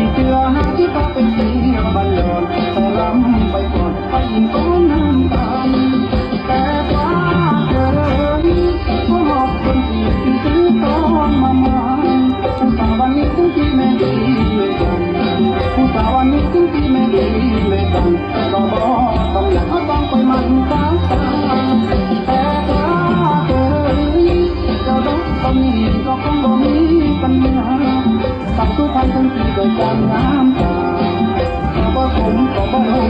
If you are happy,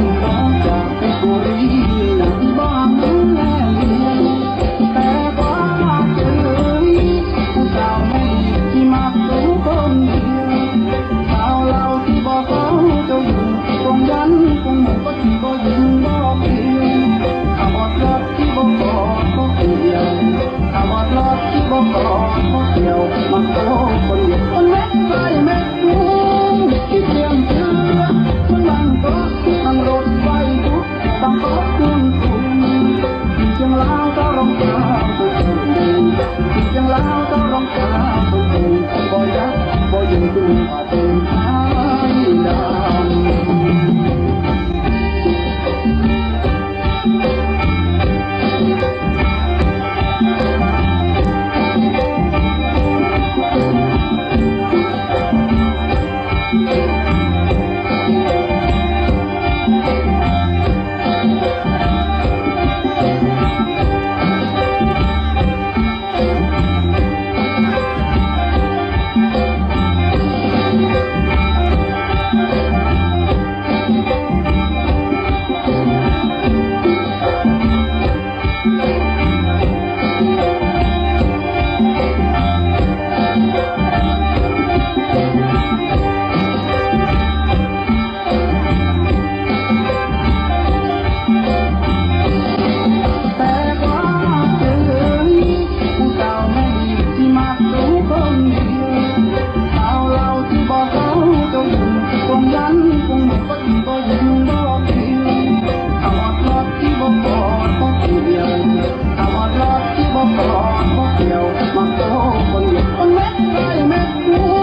home. องตามตัวเองคิดยังแล้วต้องรองตามตัวเองบ่ยักบ่ยังดูอาเป็นอายนา เดี่ยวมาขอคนเดียวคนเม็ดไรเม็ดรู้